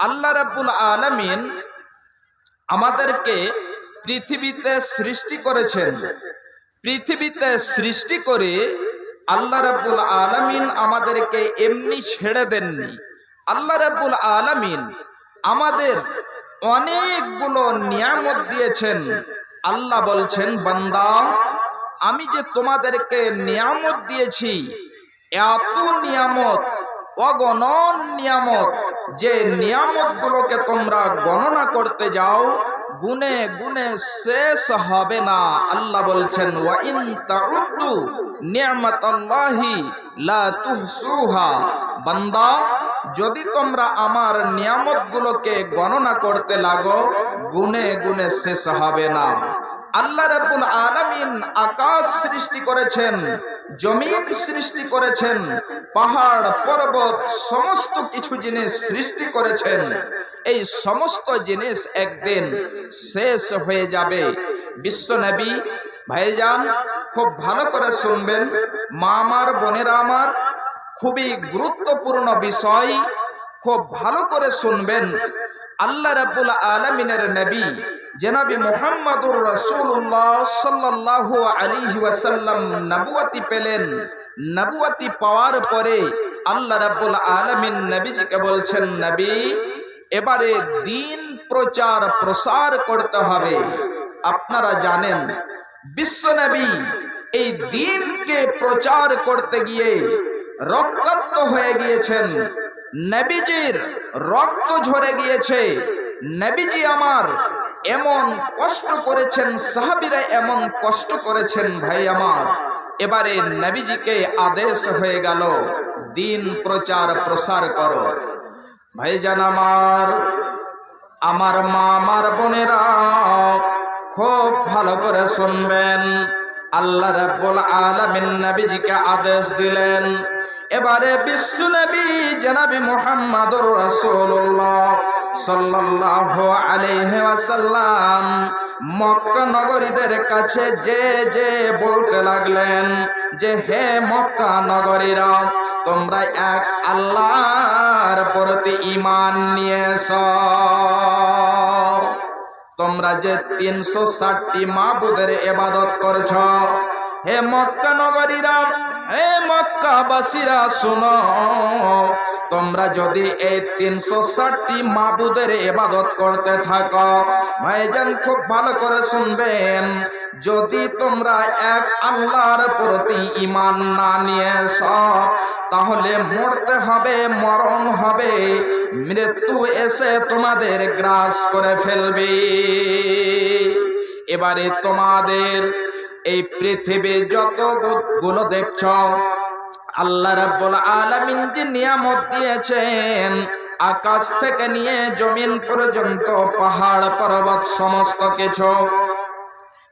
আল্লাহ রাব্বুল আলামিন আমাদেরকে পৃথিবীতে সৃষ্টি করেছেন। পৃথিবীতে সৃষ্টি করে আল্লাহ রাব্বুল আলামিন আমাদেরকে এমনি ছেড়ে দেননি। আল্লাহ রাব্বুল আলামিন আমাদের অনেকগুলো নিয়ামত দিয়েছেন। আল্লাহ বলছেন, বান্দা, আমি যে তোমাদেরকে নিয়ামত দিয়েছি, এত নিয়ামত, অগণন নিয়ামত যে নিয়ামতগুলোকে তোমরা গণনা করতে যাও গুনে গুনে শেষ হবে না। আল্লাহ বলছেন, ওয়াইন তাউদ্দু নিয়ামাতাল্লাহি লা তুহসুহা। বান্দা, যদি তোমরা আমার নিয়ামতগুলোকে গণনা করতে লাগো গুনে গুনে শেষ হবে না। আল্লাহ রাব্বুল আলামিন আকাশ সৃষ্টি করেছেন জমিন সৃষ্টি করেছেন, পাহাড়, পর্বত, সমস্ত কিছু জিনিস সৃষ্টি করেছেন। এই সমস্ত জিনিস একদিন শেষ হয়ে যাবে। বিশ্বনবী ভাইজান, খুব ভালো করে শুনবেন। মা আমার বোনেরা আমার, খুবই গুরুত্বপূর্ণ বিষয়, খুব ভালো করে শুনবেন। আল্লাহ রাব্বুল আলমিনের নবী জনাবি মোহাম্মদুর রসুল্লাহ সাল্লাহ আলিহি ওয়াসাল্লাম নবুয়াতি পেলেন। নবুয়াতি পাওয়ার পরে আল্লাহ রাব্বুল আলমিন নবীজিকে বলছেন, নবী, এবারে দিন প্রচার প্রসার করতে হবে। আপনারা জানেন বিশ্বনবী এই দিনকে প্রচার করতে গিয়ে রক্তাক্ত হয়ে গিয়েছেন। নবীজির রক্ত ঝরে গিয়েছে। নবীজি আমার এমন কষ্ট করেছেন, সাহাবিরা এমন কষ্ট করেছেন, ভাই আমার। এবারে নবীজিকে আদেশ হয়ে গেল, দিন প্রচার, প্রসার করো। ভাইজান আমার আমার মা, আমার বোনেরা খুব ভালো করে শুনবেন। আল্লাহ রাব্বুল আলামিন নবীজিকে আদেশ দিলেন, এবারে বিশ্ব নবী জনাবি মুহাম্মাদুর রাসূলুল্লাহ। সাল্লাল্লাহু আলাইহি ওয়াসাল্লাম মক্কা নগরীদের কাছে যে যে বলতে লাগলেন যে, হে মক্কা নগরীরা, তোমরা এক আল্লাহর প্রতি ঈমান নিয়ে এসো তোমরা যে তিনশো ষাটটি মাবুদের এবাদত করছ। হে মক্কা নগরীরা হে মক্কাবাসীরা শুনো, তোমরা যদি এই তিনশো ষাটটি মাবুদের এবাদত করতে থাকো, ভাইজান খুব ভালো করে শুনবেন, যদি তোমরা এক আল্লাহর প্রতি ইমান না নিয়ে তাহলে মরতে হবে, মরণ হবে, মৃত্যু এসে তোমাদের গ্রাস করে ফেলবে। এবারে তোমাদের এই পৃথিবীর যতগুলো দেখছ, আল্লাহ রাব্বুল আলামিন যে নিয়ামত দিয়েছেন, আকাশ থেকে নিয়ে জমিন পর্যন্ত, পাহাড়, পর্বত, সমস্ত কিছু,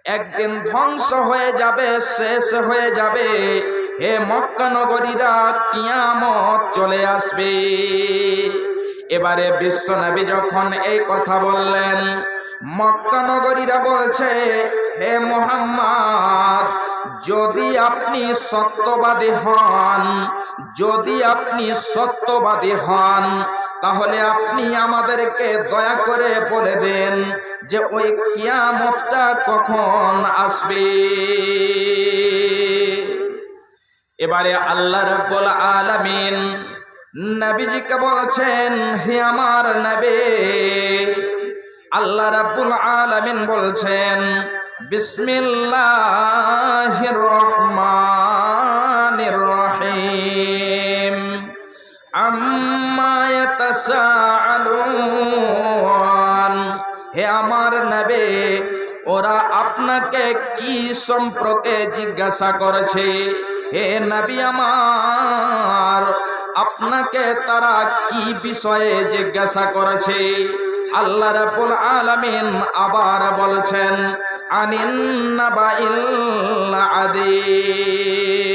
একদিন ধ্বংস হয়ে যাবে, শেষ হয়ে যাবে। হে মক্কা নগরীরা কিয়ামত চলে আসবে। এবারে বিশ্বনবী যখন এই কথা বললেন মক্কা নগরীরা বলছে, হে মোহাম্মদ, যদি আপনি সত্যবাদী হন, যদি আপনি সত্যবাদী হন, তাহলে আপনি আমাদেরকে দয়া করে বলে দেন যে ওই কিয়ামতটা কখন আসবে? এবারে আল্লাহ রাব্বুল আলামিন নবীজিকে বলছেন, হে আমার নবী আল্লাহ রাব্বুল আলামিন বলছেন, বিসমিল্লাহির রহমানির রহিম। আম্মা ইয়াতাসাআলুন। হে আমার নবী, ওরা আপনাকে কি সম্পর্কে জিজ্ঞাসা করেছে? হে নবী আমার, আপনাকে তারা কি বিষয়ে জিজ্ঞাসা করেছে? আল্লাহ রাব্বুল আলামিন আবার বলছেন আদিম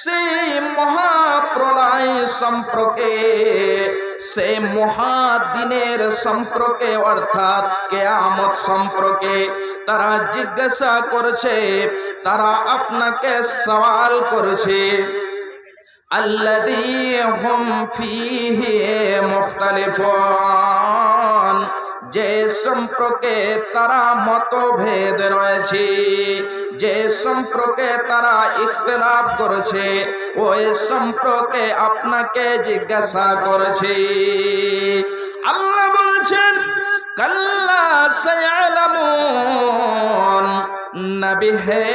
সেই মহাপ্রলয় সম্পর্কে সে মহাদিনের সম্পর্কে, অর্থাৎ কেয়ামত সম্পর্কে তারা জিজ্ঞাসা করেছে, তারা আপনাকে সওয়াল করেছে। আল্লাদিহম ফিহে মুখতালিফুন। যে সম্পর্কে তারা মতভেদ রয়েছে, যে সম্পর্কে তারা ইখতলাফ করেছে, ওই সম্পর্কে আপনাকে জিজ্ঞাসা করেছে। আল্লাহ বলছেন, কাল্লা সয়ালামুন নবী হে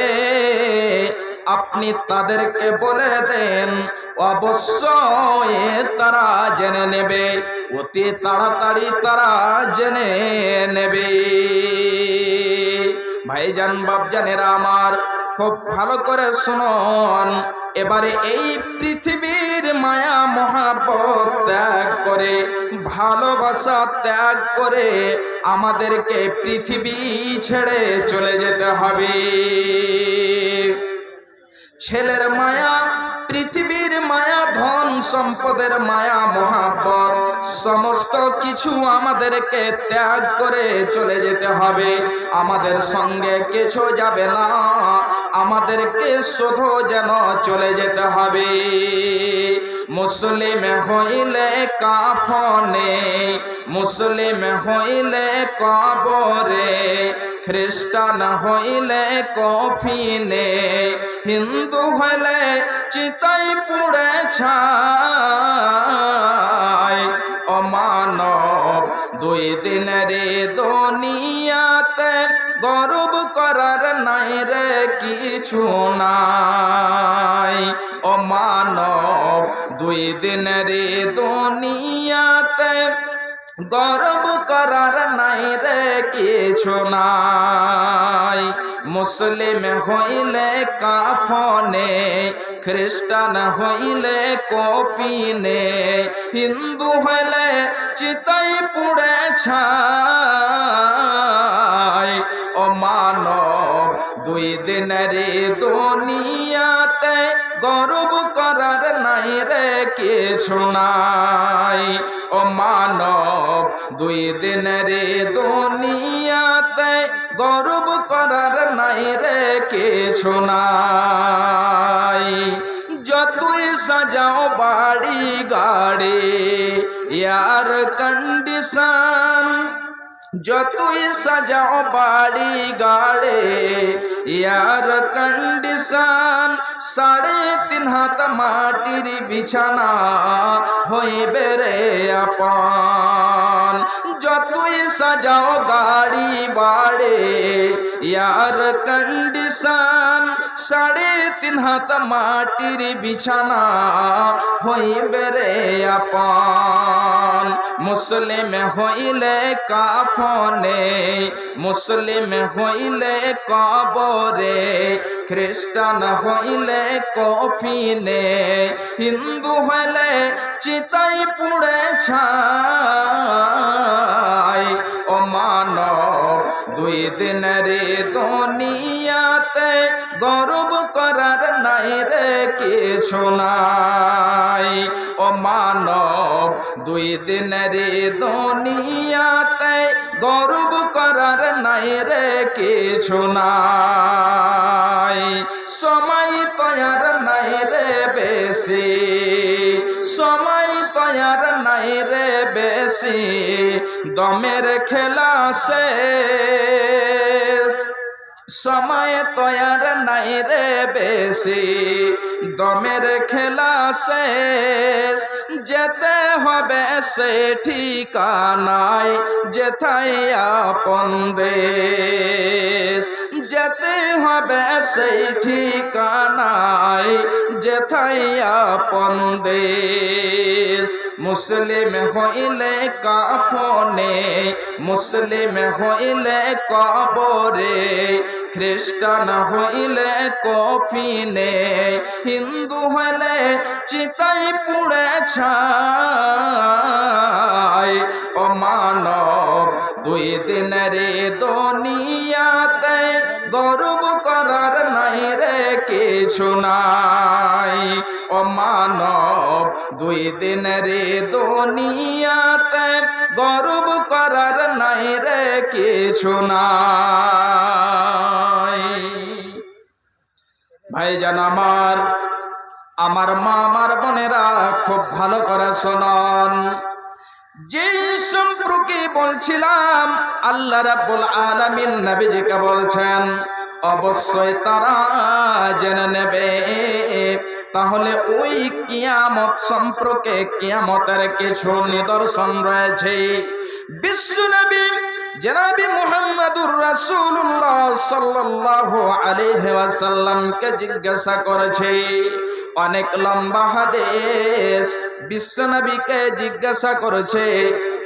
আপনি তাদেরকে বলে দেন, অবশ্যই তারা জেনে নেবে। অতি তাড়াতাড়ি তারা জেনে নেবে। ভাইজান বাবজানেরা আমার, খুব ভালো করে শুনুন। এবারে এই পৃথিবীর মায়া মহাব্বত ত্যাগ করে, ভালোবাসা ত্যাগ করে আমাদেরকে পৃথিবী ছেড়ে চলে যেতে হবে। ছেলের মায়া, পৃথিবীর মায়া, ধন সম্পদের মায়া, মহাব্বত, সমস্ত কিছু আমাদেরকে ত্যাগ করে চলে যেতে হবে। আমাদের সঙ্গে কিছু যাবে না, আমাদেরকে শোধ যেন চলে যেতে হবে। মুসলিম হইলে কাফনে, মুসলিম হইলে কবরে খ্রিস্টান হইলে কফিনে, হিন্দু হলে চিতাই পুড়ে ছাই। অমানব দুই রে দুনিয়াতে গর্ব করার নাই রে কিছু নাই। অমানব দুই দিন রে দুনিয়াতে গর্ব করার নাই রে কিছু নাই। মুসলিম হইলে কাফনে, খ্রিস্টান হইলে কপিনে, হিন্দু হইলে চিতাই পুড়ে ছাই। ও মানব, দুই দিন রে দুনিয়াতে গর্ব করার নাই রে কিছু নাই। দুই দিন রে দুনিয়াতে গর্ব করার নাই রে কিছু নাই। যতই সাজাও বাড়ি গাড়ি ইয়ার কন্ডিশন যতই সাজাও বাড়ি গাড়ে, ইয়ার কন্ডিশন সাড়ে তিন হাত মাটির বিছানা হইবে রে আপন। যতই সাজাও গাড়ি বাড়ে, ইয়ার কন্ডিশন সাড়ে তিন হাত মাটির বিছানা হইবে রে আপন। মুসলিম হইলে কাফনে মুসলিম হইলে কবরে খ্রিস্টান হইলে কফিনে হিন্দু হইলে চিতাই পুড়ে ছাই ও মানব দুই দিন রে দুনিয়াতে গর্ব করার নাই রে কিছু নাই। ও মানব, দুই রে দুনিয়াতে গর্ব করার নাই রে কিছু নাই। সময় তয়ার নাই রে বেশি। সময় নাই রে বেশি, দমের খেলা শেষ। সময় তয়ার নাই রে বেশি, দমের খেলা শেষ। যেতে হবে সে ঠিকানায়, যেথায় আপন দেশ। যেতে হবে সেই ঠিকানায় যেথায় আপন দেশ। মুসলিম হইলে কাফনে, মুসলিম হইলে কবরে, খ্রিস্টান হইলে কফিনে, হিন্দু হইলে চিতাই পুড়ে ছাই। ও মানব দুই দিন রে দুনিয়াতে গর্ব করার নাই রে কিছু নাই। ও মানব দুই দিন রে দুনিয়াতে গর্ব করার নাই রে কিছু নাই। ভাইজান আমার আমার মা, আমার বোনেরা খুব ভালো করে শোনন। যেই সম্পর্কে বলছিলাম, আল্লাহ রাব্বুল আলামিন নবীজিকে বলছেন, অবশ্যই তারা জেনে নেবে। তাহলে ওই কিয়ামত সম্পর্কে কিয়ামতের কিছু নিদর্শন রয়েছে। বিশ্বনবী জনাবি মুহাম্মাদুর রাসূলুল্লাহ সাল্লাল্লাহু আলাইহি ওয়াসাল্লামকে জিজ্ঞাসা করেছে অনেক লম্বা হাদিস বিশ্বনবীকে জিজ্ঞাসা করেছে,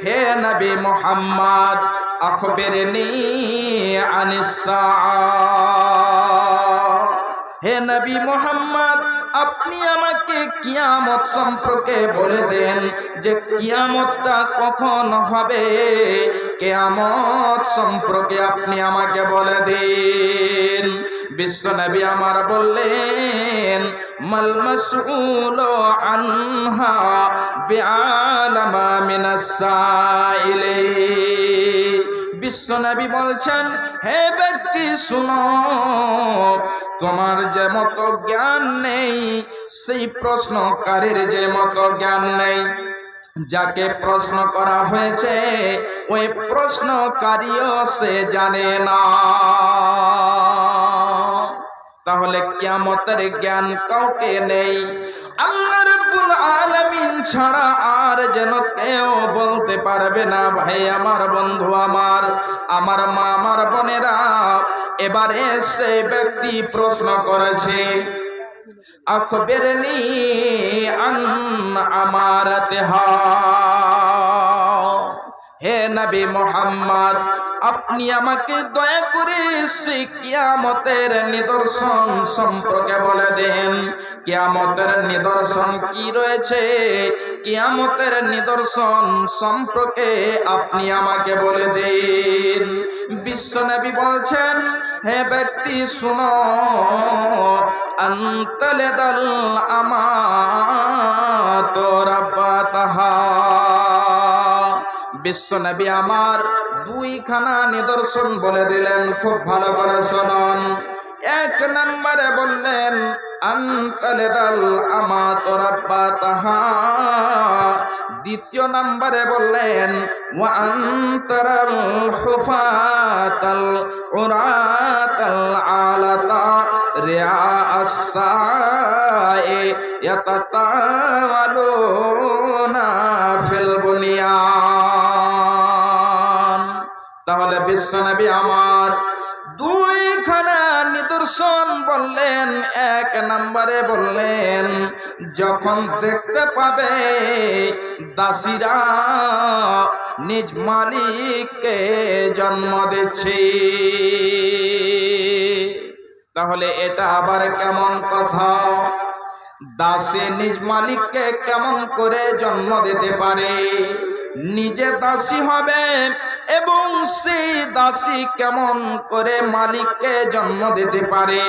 হে নবী মুহাম্মদ আখবিরনি আনিসা? হে নবী মোহাম্মদ, আপনি আমাকে কিয়ামত সম্পর্কে বলে দেন যে কিয়ামতটা কখন হবে। কেয়ামত সম্পর্কে আপনি আমাকে বলে দিন। বিশ্ব নবী আমার বললেন, মাল মাসউল আনহা বলছেন, হে ব্যক্তি, শুনো, তোমার যে মতো জ্ঞান নেই, সেই প্রশ্নকারীর যে মতো জ্ঞান নেই। যাকে প্রশ্ন করা হয়েছে, ওই প্রশ্নকারীও সে জানে না। তাহলে কিয়ামতের জ্ঞান কাউকে নেই। আল্লাহ রাব্বুল আলামিন ছাড়া আর যেন কেউ বলতে পারবে না, ভাই, আমার বন্ধু আমার আমার মা, আমার বোনেরা, এবারে সে ব্যক্তি প্রশ্ন করেছে আখবেরনি আন আমারাতেহা হে নবী মোহাম্মদ আপনি আমাকে দয়া করে সে কিয়ামতের নিদর্শন সম্পর্কে বলে দেন। কিয়ামতের নিদর্শন কি রয়েছে? কিয়ামতের নিদর্শন সম্পর্কে আপনি আমাকে বলে দিন। বিশ্বনবী বলছেন, হে ব্যক্তি, শুনো। আন্তলে দল আমা তোরা তাহা বিশ্বনবী আমার দুইখানা নিদর্শন বলে দিলেন, খুব ভালো করে শুনুন। এক নম্বরে বললেন দ্বিতীয় নম্বরে বললেন আলাতা রিয়া আসায়ে ইয়াতাতাওয়ালুনা ফিল বুনিয়ান বিশ্বনবী আমার। দুইখানা নিদর্শন বললেন, এক নম্বরে বললেন, যখন দেখতে পাবে দাসীরা নিজ মালিককে জন্ম দিচ্ছে। তাহলে এটা আবার কেমন কথা? দাসে নিজ মালিককে কেমন করে জন্ম দিতে পারে? নিজে দাসী হবে এবং সেই দাসী কেমন করে মালিককে জন্ম দিতে পারে?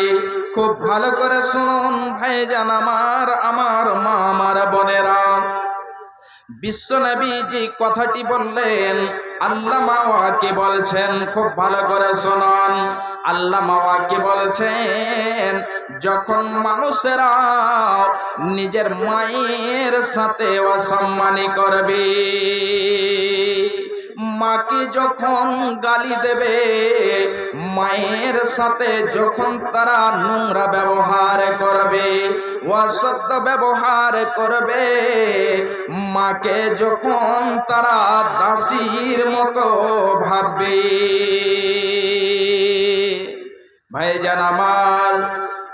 খুব ভালো করে শুনুন ভাইজান আমার আমার মা আমার বোনেরা। বিশ্বনবী যে কথাটি বললেন আল্লাহ মাওয়াকে বলছেন, খুব ভালো করে শুনুন। আল্লাহ মাওয়াকে বলছেন, যখন মানুষেরা নিজের মায়ের সাথে অসম্মানি করবে মাকে যখন গালি দেবে, মায়ের সাথে যখন তারা নোংরা ব্যবহার করবে, অসত্য ব্যবহার করবে, মাকে যখন তারা দাসীর মতো ভাববে। ভাই ভাইজান আমার,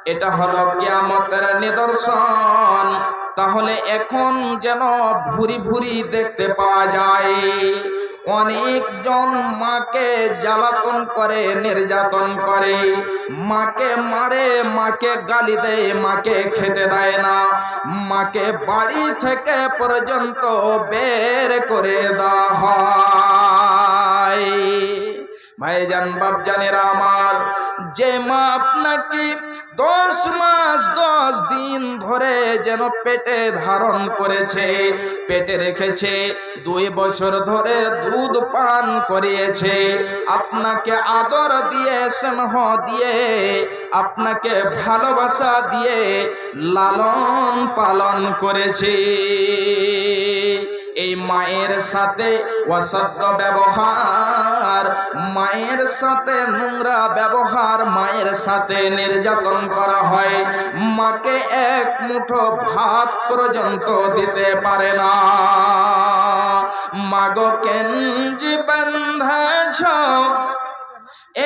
এটা হলো কিয়ামতের নিদর্শন। তাহলে এখন যেন ভুরি ভুরি দেখতে পাওয়া যায়। অনেকজন মাকে জ্বালাতন করে, নির্যাতন করে। মাকে মারে, মাকে গালি দেয়, মাকে খেতে দেয় না। মাকে বাড়ি থেকে পর্যন্ত বের করে দেওয়া হয়। ভাইজান, বাপজানেরা আমার, যে মা আপনাকে দশ মাস, দশ দিন ধরে যেন পেটে ধারণ করেছে, পেটে রেখেছে, দুই বছর ধরে দুধ পান করিয়েছে। আপনাকে আদর দিয়ে, স্নেহ দিয়ে, আপনাকে ভালোবাসা দিয়ে লালন পালন করেছে। এই মায়ের সাথে অসভ্য ব্যবহার মায়ের সাথে নোংরা ব্যবহার, মায়ের সাথে নির্যাতন করা হয়। মাকে এক মুঠো ভাত পর্যন্ত দিতে পারে না। মাগো কেঞ্জি বন্ধছ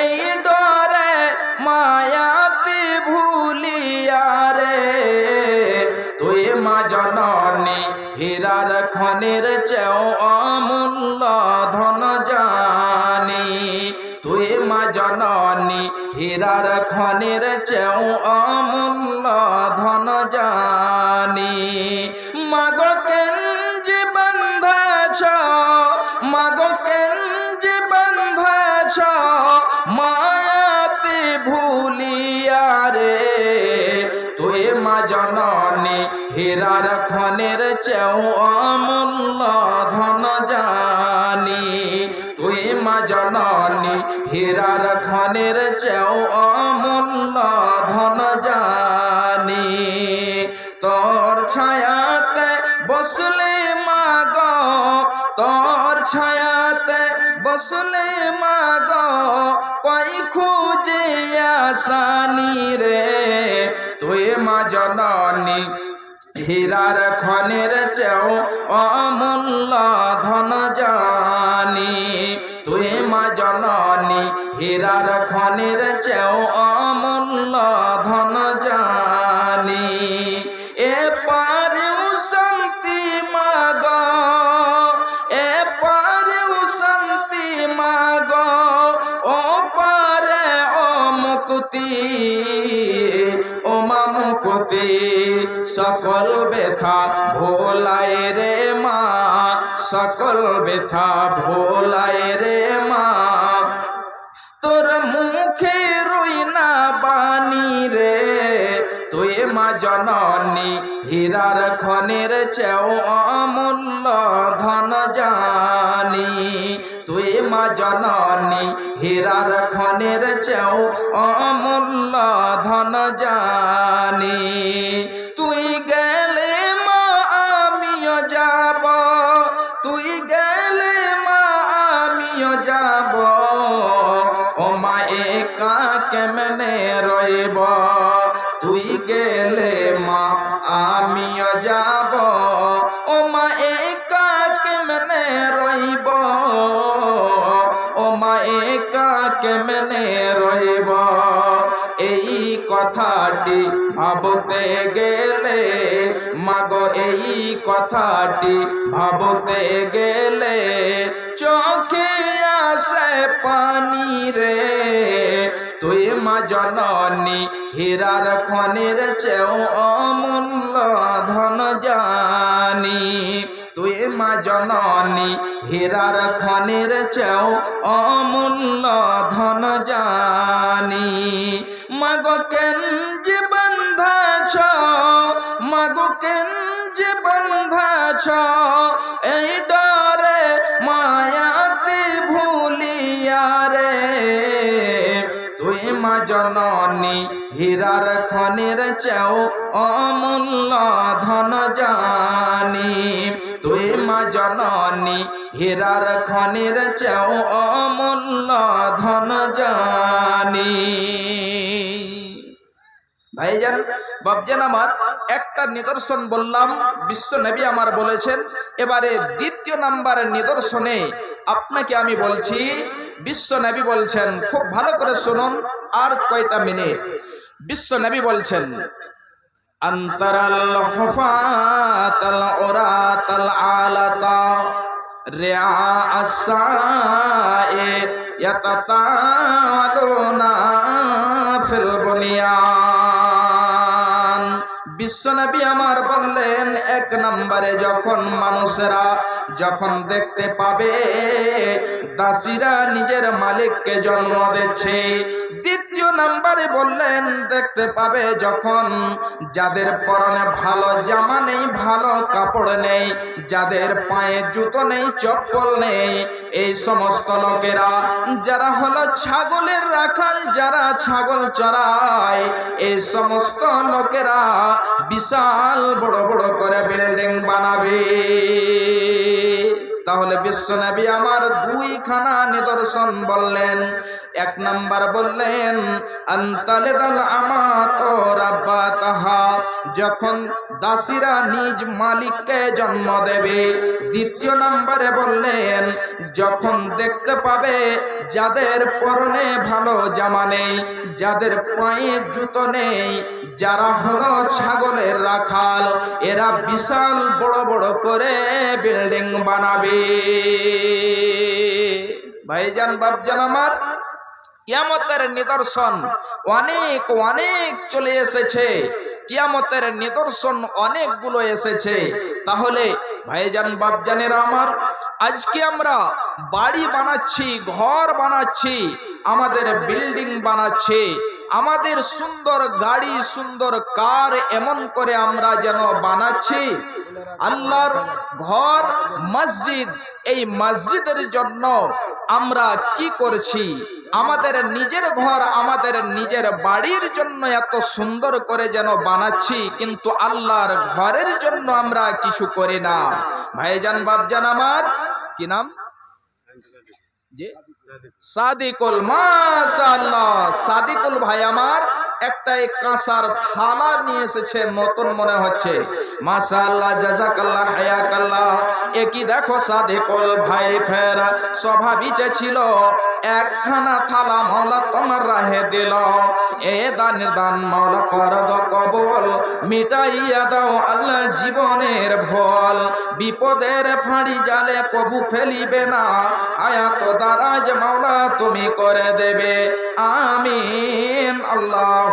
এই ডরে মায়াতি ভুলিয়া রে। তুই মা জননী, হীরার খনির চেও অমূল্য ধন জানি তুই মা জননী, হীরার খনির চেও অমূল্য ধন জানি। মাগো কেঞ্জি বন্ধছ, মাগো কেঞ্জি বন্ধছ, মায়াতে ভুলিয়া রে। তুই মা জননী, হীরার খনের চেও অমূল্য ধন জানি। হীরার খনের চেও অমূল্য ধন জানি। তোর ছায়াতে বসলে মাগ, তোর ছায়াতে বসলে মাগ, পাই খুঁজে আসানি রে। তুই মা জননী হীরার খনের চেও অমূল্য ধন জানি। তুই মা জননী হীরার খনের চেও অমূল্য মা সকল ব্যথা ভোলায় রে মা, সকল ব্যথা ভোলায় রে মা। তোর মুখে রই না বাণী রে, তুই মা জননী, হীরার খনের চেও অমূল্য ধন জানি। তুই মা জননী, হীরার খনের চেও অমূল্য ধন জানি। তুই গেলে মা আমিও যাব, তুই গেলে মা আমিও যাব। ও মা একা কেমনে রইব? তুই গেলে মা আমিও যাব। কেমনে রইব। এই কথাটি ভাবতে গেলে, মাগো, এই কথাটি ভাবতে গেলে চোখে আসে পানি রে। তুই মা জননী, হীরার খনের চেও অমূল্য ধন জানি। তুই মা জননী, হীরার খনের চেও অমূল্য ধন জানি। মাগো কেঞ্জ বন্ধাছ, মাগো কেঞ্জ বন্ধাছ, এই হীরার খনের চেও অমূল্য ধন জানি। তুই মা জননী, হীরার খনের চেও অমূল্য ধন জানি। ভাইজান বাবজান আমার একটা নিদর্শন বললাম, বিশ্ব নবী আমার বলেছেন, এবারে দ্বিতীয় নাম্বারের নিদর্শনে আপনাকে আমি বলছি, বিশ্ব নবী বলছেন, খুব ভালো করে শুনুন, আর কয়টা মিনিট? বিশ্ব নবী বলছেন অন্তরাল হুফাতাল উরাতাল আলাতা বিশ্বনবী আমার বললেন, এক নম্বরে যখন মানুষেরা যখন দেখতে পাবে, দাসীরা নিজের মালিককে জন্ম দিচ্ছে, দ্বিতীয় দ্বিতীয় নাম্বারে বললেন, দেখতে পাবে যখন যাদের পরনে ভালো জামা নেই, ভালো কাপড় নেই, যাদের পায়ে জুতো নেই, চপ্পল নেই, এই সমস্ত লোকেরা যারা হলো ছাগলের রাখাল, যারা ছাগল চড়ায়, এই সমস্ত লোকেরা বিশাল বড় বড় করে বিল্ডিং বানাবে। তাহলে বিশ্ব বিশ্বনবী আমার দুইখানা নিদর্শন বললেন। এক নাম্বার বললেন, আন্তালেদাল আমাত রাব্বা তাহা যখন দাসীরা নিজ মালিককে জন্ম দেবে। দ্বিতীয় নাম্বারে বললেন, যখন দেখতে পাবে যাদের পরনে ভালো জামা নেই, যাদের পায়ে জুতো নেই যারা হলো ছাগলের রাখাল, এরা বিশাল বড় বড় করে বিল্ডিং বানাবে। ভাইজান, বাপজান আমার, কিয়ামতের নিদর্শন অনেক অনেক চলে এসেছে। কিয়ামতের নিদর্শন অনেকগুলো এসেছে। তাহলে ভাইজান, বাপজানেরা আমার, আজকে আমরা বাড়ি বানাচ্ছি, ঘর বানাচ্ছি, আমাদের বিল্ডিং বানাচ্ছি। আমাদের সুন্দর গাড়ি, সুন্দর কার এমন করে আমরা যেন বানাচ্ছি। আল্লাহর ঘর, মসজিদ, এই মসজিদের জন্য আমরা কি করছি? আমাদের নিজের ঘর, আমাদের নিজের বাড়ির জন্য এত সুন্দর করে যেন বানাচ্ছি, কিন্তু আল্লাহর ঘরের জন্য আমরা কিছু করি না। ভাইজান বাবজান আমার, কি নাম? জি। সাদিকুল মাশাআল্লাহ সাদিকুল ভাই আমার। একটা এই কাঁসার থালা নিয়ে এসেছে নতুন মনে হচ্ছে। মাশাআল্লাহ, জাযাকাল্লাহ, হায়াকাল্লাহ। একই দেখো সাদিকুল ভাই, ফের স্বভাবিচে ছিল। একখানা থালা মাওলা তোমার রাহে দিল। এ দানের দান মাওলা কর কবল, মিটাইয়া দাও আল্লাহ জীবনের ভল। বিপদের ফাঁড়ি জালে কবু ফেলিবে না, আয়াত দারাজ মাওলা তুমি করে দেবে। আমিন, আল্লাহ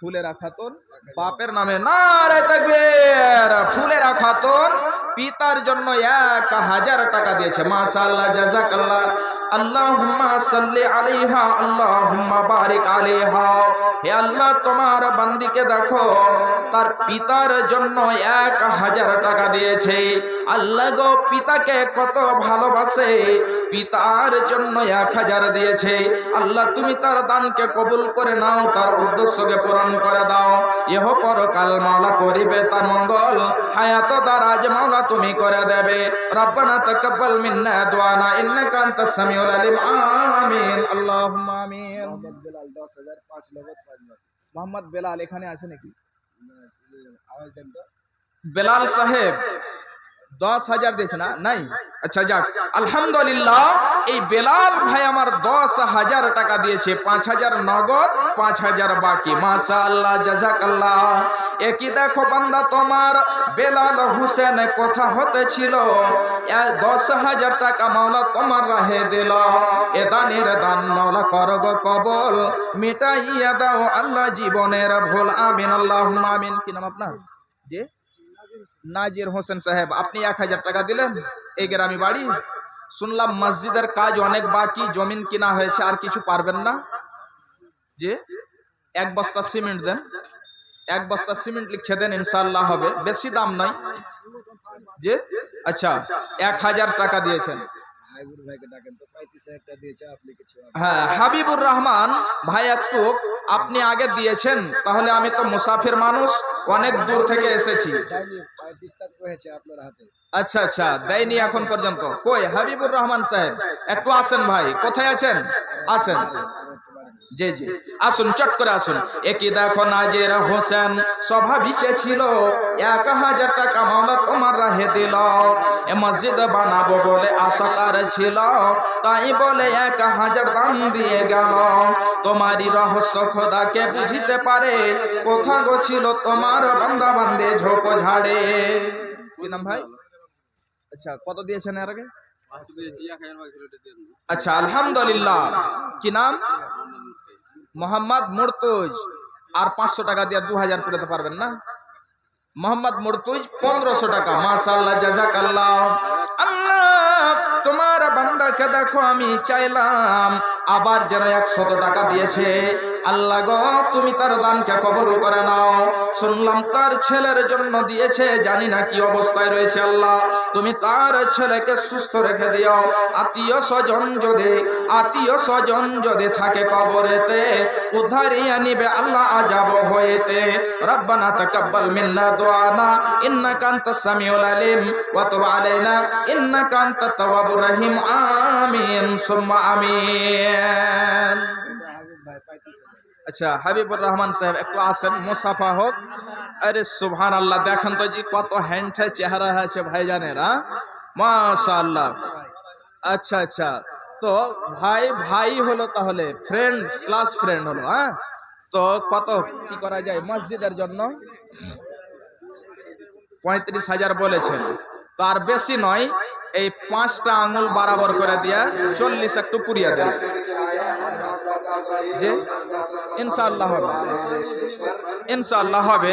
ফুলেরা খাতুন বাপের নামে না ফুলেরা খাতুন পিতার জন্য এক হাজার টাকা দিয়েছে। মাশাআল্লাহ, জাযাকাল্লাহ। তোমার বান্দিকে দেখো, তার পিতার জন্য এক হাজার টাকা দিয়েছে। আল্লাহ গো, পিতাকে কত ভালোবাসে, পিতার জন্য এক হাজার দিয়েছে। আল্লাহ, তুমি তার দানকে কবুল করে নাও, তার উদ্দেশ্যকে পূরণ করে দাও। ইহ পরকাল মাওলা করিবে তার মঙ্গল, হায়াত দারাজ মাওলা তুমি করে দেবে। রব্বানা তাকাব্বাল মিন্না সামিউল আলিম আমিন আল্লাহুম্মা আমিন মোহাম্মদ বেলাল দশ হাজার পাঁচ নগদ পাঁচ নগদ মোহাম্মদ বেলাল এখানে আছে নাকি আওয়াজ দেন তো বেলাল সাহেব দশ হাজার দিয়েছে না? নাই? আচ্ছা যাক। আলহামদুলিল্লাহ এই বেলাল ভাই আমার দশ হাজার টাকা দিয়েছে পাঁচ হাজার নগদ পাঁচ হাজার বাকি। মাসা আল্লাহ জাজাক আল্লাহ একই দেখো বান্দা তোমার বেলাল হুসেন কথা হতে ছিল। দশ হাজার টাকা মাওলা তোমার রাহে দিল। এ দানের দান মাওলা করগ কবল মিটাইয়া দাও আল্লাহ জীবনের ভুল। আমিন আল্লাহ আমিন। কি নাম আপনার? যে নাজির হোসেন সাহেব, আপনি এক হাজার টাকা দিলেন, এই গ্রামে বাড়ি। শুনলাম মসজিদের কাজ অনেক বাকি, জমিন কিনা হয়েছে, আর কিছু পারবেন না। যে এক বস্তা সিমেন্ট দেন, এক বস্তা সিমেন্ট লিখে দেন ইনশাল্লাহ হবে। বেশি দাম নয়। যে আচ্ছা এক হাজার টাকা দিয়েছেন। হাইবুর ভাইকে ডাকেন। তো পঁয়ত্রিশ হাজার দিয়েছে আপনি কিছু হ্যাঁ হাবিবুর রহমান ভাই একটু আপনি আগে দিয়েছেন তাহলে আমি তো মুসাফির মানুষ অনেক দূর থেকে এসেছি। আপনার হাতে। আচ্ছা আচ্ছা দেয়নি এখন পর্যন্ত। কই হাবিবুর রহমান সাহেব একটু আসেন ভাই কোথায় আছেন? আসেন। একটু জি জি। আসুন, চট করে আসুন। একই দেখো নাজের হোসেন স্বভাবিসে ছিল। এক হাজার টাকা মামলা তোমার রাহে দিল। এ মসজিদ বানাবো বলে আশা তার ছিল। তাই বলে এক হাজার দাম দিয়ে গেল। তোমারই রহস্য খোদাকে বুঝিতে পারে। কোথা গো ছিল তোমার বান্দা বান্দে ঝোপ ঝাড়ে? নাম ভাই? আচ্ছা কত দিয়েছেন এর আগে? আচ্ছা। আলহামদুলিল্লাহ। কি নাম? মোহাম্মদ মুরতুজ। আর পাঁচশো টাকা দিয়ে দু হাজার করে দিতে পারবেন না? মোহাম্মদ মুরতুজ পনেরোশো টাকা। মাশাল্লাহ জাজাক আল্লাহ আল্লাহ তোমার বান্দা রেখে দেখো আমি চাইলাম আবার যেন একশত টাকা দিয়েছে। আল্লাহ গ, তুমি তার দানকে কবল করে নাও। শুনলাম তার ছেলের জন্য দিয়েছে, জানি না কি অবস্থায় রয়েছে আল্লাহ। তুমি তার ছেলেকে সুস্থ রেখে দিও। আত্মীয় স্বজন যদি, আত্মীয় স্বজন যদি থাকে কবরেতে উদ্ধারিয়া নিবে আল্লাহ আজাব হয়েতে রব্বানা তাকাব্বাল মিন্না দুআনা ইন্নাকা আনতাস সামিউল আলিম, ওয়া তুব আলাইনা, ইন্নাকা আনতাত তাওয়াবুর রহিম, আমিন, সুম্মা আমিন। আচ্ছা হাবিবুর রহমান সাহেব, একটু আসেন, মুসাফা হোক। আরে সুবহান আল্লাহ দেখেন তো জি, কত হ্যান্ড চেহারা আছে ভাইজানের হ্যাঁ মাশা আল্লাহ আচ্ছা আচ্ছা। তো ভাই ভাই হলো তাহলে ফ্রেন্ড ক্লাস ফ্রেন্ড হলো হ্যাঁ তো কত, কি করা যায় মসজিদের জন্য? পঁয়ত্রিশ হাজার বলেছেন। তো আর বেশি নয়, এই পাঁচটা আঙুল বরাবর করে দিয়া চল্লিশ একটু পুরিয়া দেন। যে ইনশাআল্লাহ হবে। ইনশাআল্লাহ হবে।